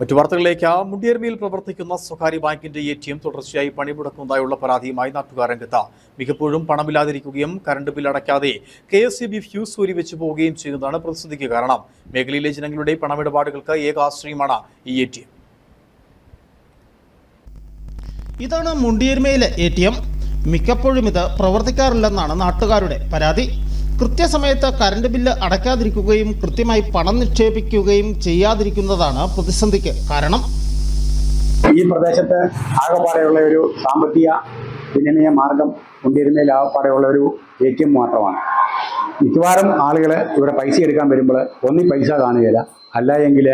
മറ്റു വാർത്തകളിലേക്ക് മുണ്ടിയർമയിൽ പ്രവർത്തിക്കുന്ന സ്വകാര്യ ബാങ്കിന്റെ എ ടി എം തുടർച്ചയായി പണിമുടക്കുന്നതായുള്ള പരാതിയുമായി നാട്ടുകാർ രംഗത്ത് മിക്കപ്പോഴും പണമില്ലാതിരിക്കുകയും current bill അടയ്ക്കാതെ K S C B fuse ഊരി പോവുകയും ചെയ്യുന്നതാണ് പ്രതിസന്ധിക്ക് കാരണം. മേഖലയിലെ ജനങ്ങളുടെ പണമിടപാടുകൾക്ക് ഏക ആശ്രയമാണ് ഈ എ ടി എം. ഇതാണ് മുണ്ടിയർമയിലെ എ ടി എം. മിക്കപ്പോഴും ഇത് പ്രവർത്തിക്കാറില്ലെന്നാണ് നാട്ടുകാരുടെ പരാതി. കൃത്യസമയത്ത് കറണ്ട് ബില്ല് അടയ്ക്കാതിരിക്കുകയും കൃത്യമായി പണം നിക്ഷേപിക്കുകയും ചെയ്യാതിരിക്കുന്നതാണ് പ്രതിസന്ധിക്ക് കാരണം. ഈ പ്രദേശത്ത് ആകെപ്പാടെയുള്ള ഒരു സാമ്പത്തിക വിനിമയ മാർഗം കൊണ്ടിരുന്നതിൽ ആകെപ്പാടെയുള്ള ഒരു എ ടി എം മാത്രമാണ്. മിക്കവാറും ആളുകൾ ഇവിടെ പൈസ എടുക്കാൻ വരുമ്പോൾ ഒന്നി പൈസ കാണുകയില്ല. അല്ല എങ്കിൽ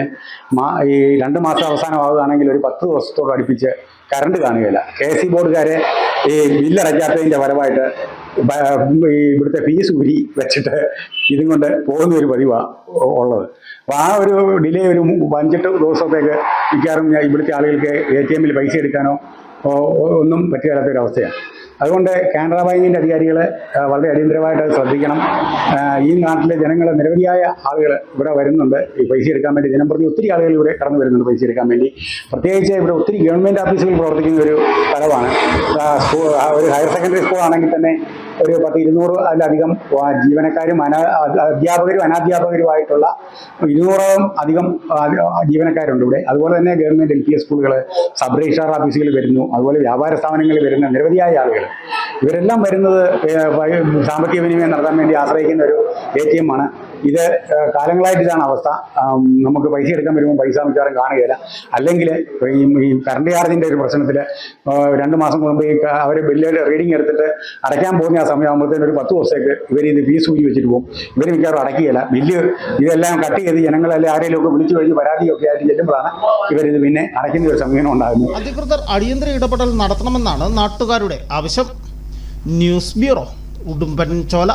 ഈ രണ്ട് മാസം അവസാനമാവുകയാണെങ്കിൽ ഒരു പത്ത് ദിവസത്തോട് അടുപ്പിച്ച് കറണ്ട് കാണുകയില്ല. കെ എസ് സി ബോർഡുകാരെ ഈ ബില്ലടയ്ക്കാത്തതിന്റെ ഫലമായിട്ട് ഇവിടുത്തെ ഫീസ് ഊരി വെച്ചിട്ട് ഇതും കൊണ്ട് പോകുന്ന ഒരു പതിവാണ് ഉള്ളത്. അപ്പോൾ ആ ഒരു ഡിലേ ഒരു അഞ്ചെട്ട് ദിവസത്തേക്ക് മിക്കവാറും ഞാൻ ഇവിടുത്തെ ആളുകൾക്ക് എ ടി എമ്മിൽ പൈസ എടുക്കാനോ ഒന്നും പറ്റുകയില്ലാത്ത ഒരു അതുകൊണ്ട് കാനറ ബാങ്കിന്റെ അധികാരികൾ വളരെ അടിയന്തരമായിട്ട് ശ്രദ്ധിക്കണം. ഈ നാട്ടിലെ ജനങ്ങൾ നിരവധിയായ ആളുകൾ ഇവിടെ വരുന്നുണ്ട്. ഈ പൈസ എടുക്കാൻ വേണ്ടി ദിനം പ്രതി ഒത്തിരി ആളുകൾ ഇവിടെ കടന്നു വരുന്നുണ്ട് പൈസ എടുക്കാൻ വേണ്ടി. പ്രത്യേകിച്ച് ഇവിടെ ഒത്തിരി ഗവൺമെന്റ് ഓഫീസുകൾ പ്രവർത്തിക്കുന്ന ഒരു സ്ഥലമാണ്. ഒരു ഹയർ സെക്കൻഡറി സ്കൂൾ ആണെങ്കിൽ തന്നെ ഒരു പത്ത് ഇരുന്നൂറ് അതിലധികം ജീവനക്കാരും അനാ അധ്യാപകരും അനാധ്യാപകരുമായിട്ടുള്ള ഇരുന്നൂറോളം അധികം ജീവനക്കാരുണ്ട് ഇവിടെ. അതുപോലെ തന്നെ ഗവൺമെന്റ് എൽ പി എസ് സ്കൂളുകൾ സബ് രജിസ്ട്രാർ ഓഫീസുകൾ വരുന്നു. അതുപോലെ വ്യാപാര സ്ഥാപനങ്ങളിൽ വരുന്ന നിരവധിയായ ആളുകൾ ഇവരെല്ലാം വരുന്നത് സാമ്പത്തിക വിനിമയം നടത്താൻ വേണ്ടി ആശ്രയിക്കുന്ന ഒരു എ ടി എം ആണ്. ഇത് കാലങ്ങളായിട്ട് ഇതാണ് അവസ്ഥ. നമുക്ക് പൈസ എടുക്കാൻ വരുമ്പോൾ പൈസ മിക്കവാറും കാണുകയില്ല. അല്ലെങ്കിൽ ഈ കറണ്ട് ചാർജിന്റെ ഒരു പ്രശ്നത്തിൽ രണ്ട് മാസം മുമ്പ് ഈ അവർ ബില്ല് റീഡിങ് എടുത്തിട്ട് അടയ്ക്കാൻ പോകുന്ന ആ സമയമാകുമ്പോഴത്തേനും ഒരു പത്ത് ദിവസത്തേക്ക് ഇവർ ഇത് ഫീസ് ഊരി വെച്ചിട്ട് പോകും. ഇവർ മിക്കവാറും അടയ്ക്കുകയില്ല. ബില്ല് ഇതെല്ലാം കട്ട് ചെയ്ത് ജനങ്ങളെ ആരെങ്കിലും ഒക്കെ വിളിച്ചു കഴിഞ്ഞ് പരാതിയൊക്കെ ആയിട്ട് ചെല്ലുമ്പോഴാണ് ഇവരിത് പിന്നെ അടയ്ക്കുന്ന ഒരു സമീപനം ഉണ്ടാകുന്നത്. അധികൃതർ അടിയന്തര ഇടപെടൽ നടത്തണമെന്നാണ് നാട്ടുകാരുടെ ആവശ്യം. News bureau Udumbanchola